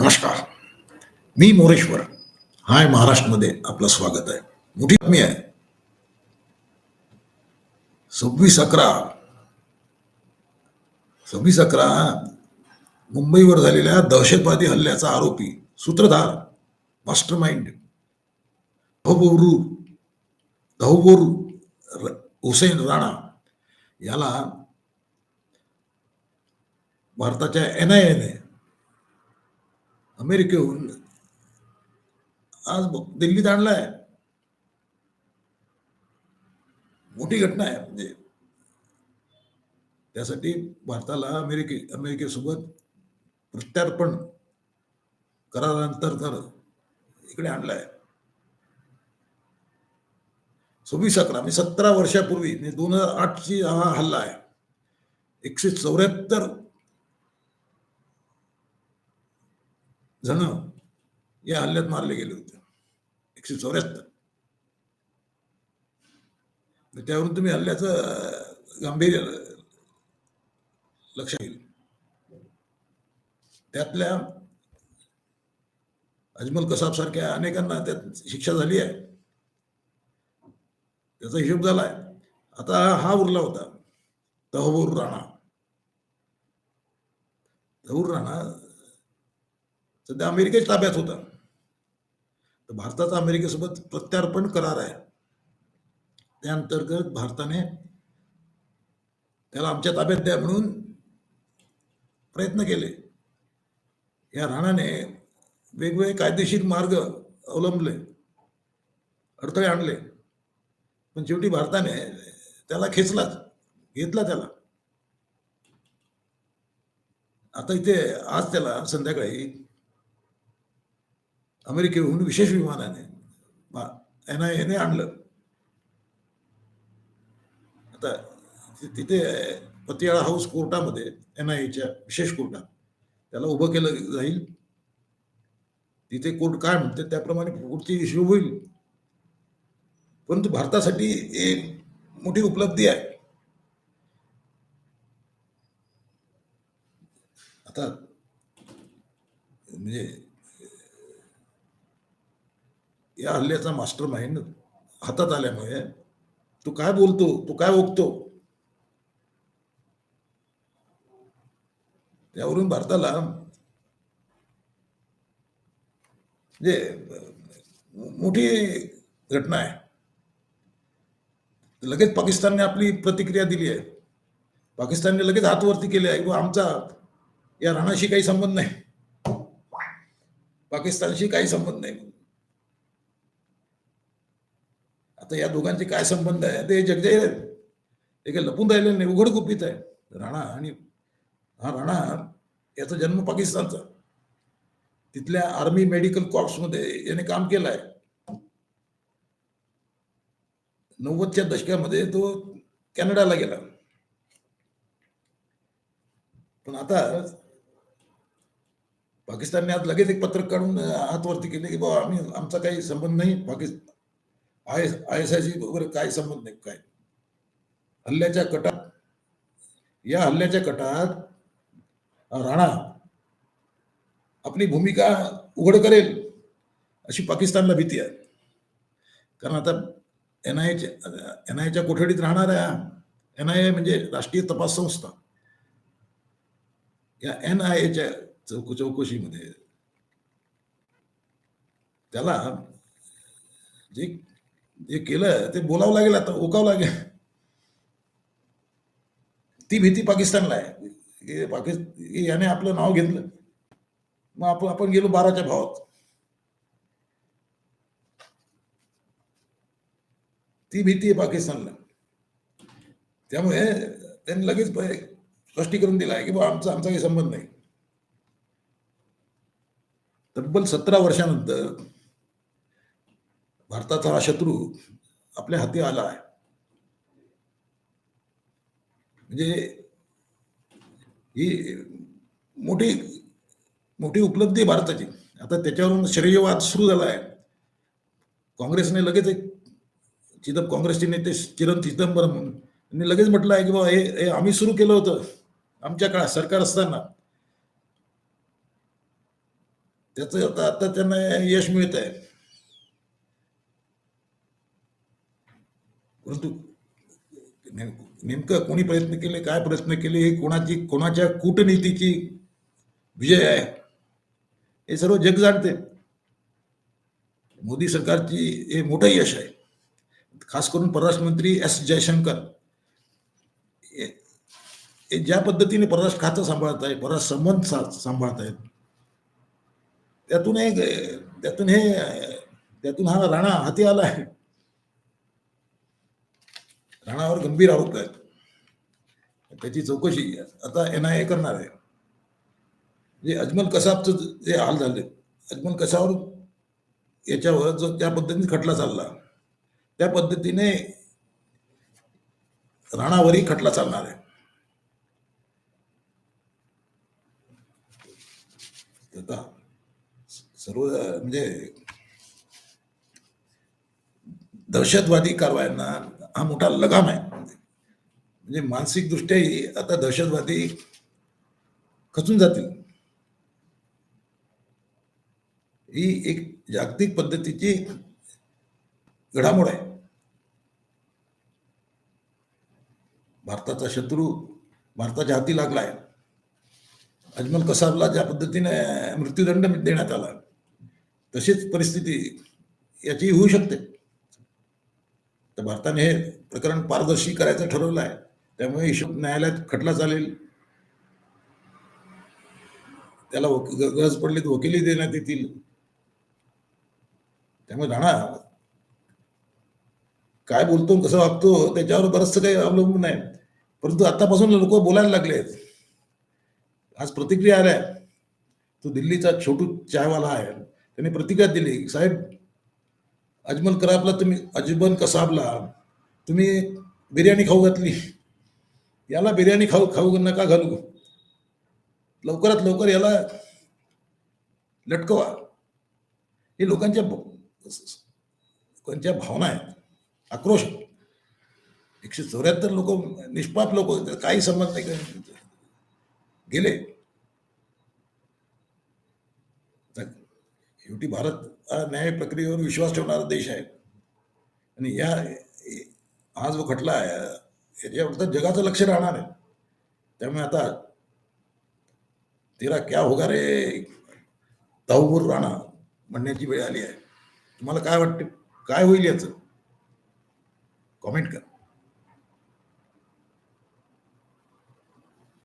नमस्कार. मी मोरेश्वर. हाय महाराष्ट्रमध्ये आपलं स्वागत आहे. मोठी बातमी आहे. सव्वीस अकरा. सव्वीस अकरा मुंबईवर झालेल्या दहशतवादी हल्ल्याचा आरोपी सूत्रधार मास्टर माइंड धहुबोरू धहुबोर हुसेन राणा याला भारताच्या एन आय एने अमेरिकेहून आज दिल्लीत आणलाय मोठी घटना आहे म्हणजे त्यासाठी अमेरिके अमेरिकेसोबत प्रत्यार्पण करारानंतर इकडे आणलाय सव्वीस अकरा म्हणजे सतरा वर्षापूर्वी दोन हज़ार आठची हा हल्ला आहे एकशे चौऱ्याहत्तर जण या हल्ल्यात मारले गेले होते. एकशे चौऱ्याहत्तर. त्यावरून तुम्ही हल्ल्याचं गांभीर्य लक्षात येईल त्यातल्या अजमल कसाब सारख्या अनेकांना त्यात शिक्षा झाली आहे. त्याचा हिशोब झालाय आता हा उरला होता. तहबूर राणा. तहूर राणा सध्या अमेरिकेच्या ताब्यात होता. तर भारताचा अमेरिकेसोबत प्रत्यार्पण करार आहे. त्या अंतर्गत भारताने त्याला आमच्या ताब्यात द्या म्हणून प्रयत्न केले. या राणाने वेगवेगळे कायदेशीर मार्ग अवलंबले. अडथळे आणले. पण शेवटी भारताने त्याला खेचलाच घेतला त्याला. आता इथे आज त्याला संध्याकाळी अमेरिकेहून विशेष विमानाने एन आय एने आणलं. आता तिथे पतियाळा हाऊस कोर्टामध्ये एन आय एच्या विशेष कोर्टात त्याला उभं केलं जाईल. तिथे कोर्ट काय म्हणते त्याप्रमाणे पुढची इश्यू होईल. परंतु भारतासाठी एक मोठी उपलब्धी आहे. आता म्हणजे या हल्ल्याचा मास्टर माइंड हातात आल्यामुळे तू काय बोलतो तू काय ओकतो? त्यावरून भारताला जे मोठी घटना आहे. लगेच पाकिस्तानने आपली प्रतिक्रिया दिली आहे. पाकिस्तानने लगेच हातवरती केली केले आहे. व आमचा या राणाशी काही संबंध नाही. पाकिस्तानशी काही संबंध नाही. आता या दोघांचे काय संबंध आहे? ते जगजाहीर आहेत ते काही लपून राहिले नाही उघड गुपित आहे. राणा आणि हा राणा याचा जन्म पाकिस्तानचा. तिथल्या आर्मी मेडिकल कॉर्प्समध्ये याने काम केलं आहे नव्वदच्या दशकामध्ये तो कॅनडाला गेला. पण आता पाकिस्तानने आज लगेच एक पत्रक काढून हातवरती केले की बाबा आम्ही आमचा काही संबंध नाही. पाकिस्तान आय आय एस आयशी वगैरे काय संबंध नाही काय हल्ल्याच्या कटात या हल्ल्याच्या कटात राणा आपली भूमिका उघड करेल अशी पाकिस्तानला भीती आहे. कारण आता एन आय एन आयच्या कोठडीत राहणाऱ्या एन आय ए म्हणजे राष्ट्रीय तपास संस्था. या एन आय एच्या चौक चौकशीमध्ये त्याला जे जे केलं ते बोलावं लागेल आता ओकावं लागेल. ती भीती पाकिस्तानला आहे. पाकिस्तान याने आपलं नाव घेतलं. मग आपण आपण गेलो बाराच्या भावात. ती भीती आहे पाकिस्तानला. त्यामुळे त्यांनी लगेच स्पष्टीकरण दिलं आहे की बा आमचा आमचा काही संबंध नाही. तब्बल सतरा वर्षानंतर भारताचा हा शत्रू आपल्या हाती आला आहे. म्हणजे ही मोठी मोठी उपलब्धी आहे भारताची. आता त्याच्यावरून शरीरवाद सुरू झाला आहे. काँग्रेसने लगेच एक चिदंब काँग्रेसचे नेते किरण चिदंबरम यांनी लगेच म्हटलं आहे की बाबा हे हे आम्ही सुरू केलं होतं. आमच्या काळात सरकार असताना. त्याचं आता आता त्यांना यश मिळत आहे परंतु नेम- नेमकं कोणी प्रयत्न केले काय प्रयत्न केले हे कोणाची कोणाच्या कूटनीतीची विजय आहे हे सर्व जग जाणते. मोदी सरकारची हे मोठं यश आहे. खास करून परराष्ट्र मंत्री एस जयशंकर. हे- ज्या पद्धतीने परराष्ट्र खातं सांभाळत आहे परराष्ट्र संबंध सा- सांभाळत आहेत त्यातून एक त्यातून हे त्यातून हा राणा हाती आला आहे. राणावर गंभीर आरोप आहेत. त्याची चौकशी आता एन आय ए करणार आहे. जे अजमल कसाबचं जे हाल झाले अजमल कसावर याच्यावर जो त्या पद्धतीने खटला चालला त्या पद्धतीने राणावरही खटला चालणार आहे. सर्व म्हणजे दहशतवादी कारवायांना हा मोठा लगाम आहे. म्हणजे मानसिकदृष्ट्याही आता दहशतवादी खचून जातील. ही एक जागतिक पद्धतीची घडामोड आहे. भारताचा शत्रू भारताच्या हाती लागला आहे. अजमल कसाबला ज्या पद्धतीने मृत्यूदंड देण्यात आला तशीच परिस्थिती याची होऊ शकते. तर भारताने हे प्रकरण पारदर्शी करायचं ठरवलं आहे. त्यामुळे हिशोब न्यायालयात खटला चालेल. त्याला गरज पडली तर वकिली देण्यात येतील. त्यामुळे राणा काय बोलतो कसं वागतो त्याच्यावर बरंचसं काही अवलंबून आहे. परंतु आतापासून लोक बोलायला लागले आज प्रतिक्रिया आल्या. तो दिल्लीचा छोटू चायवाला आहे. त्याने प्रतिक्रिया दिली. साहेब अजमल कराबला तुम्ही अजमल कसाबला तुम्ही बिर्याणी खाऊ घातली. याला बिर्याणी खाऊ खाऊ नका घालू. लवकरात लवकर याला लटकवा. हे लोकांच्या लोकांच्या भावना आहेत. आक्रोश एकशे चौऱ्याहत्तर लोक निष्पाप लोक काही संबंध नाही. गेले. शेवटी भारत हा न्याय प्रक्रियेवर विश्वास ठेवणारा देश आहे. आणि या हा जो खटला आहे याच्यावर तर जगाचं लक्ष राहणार आहे. त्यामुळे आता तेरा क्या होगा रे? ताहूर राणा म्हणण्याची वेळ आली आहे. तुम्हाला काय वाटते? काय होईल याचं? कॉमेंट करा.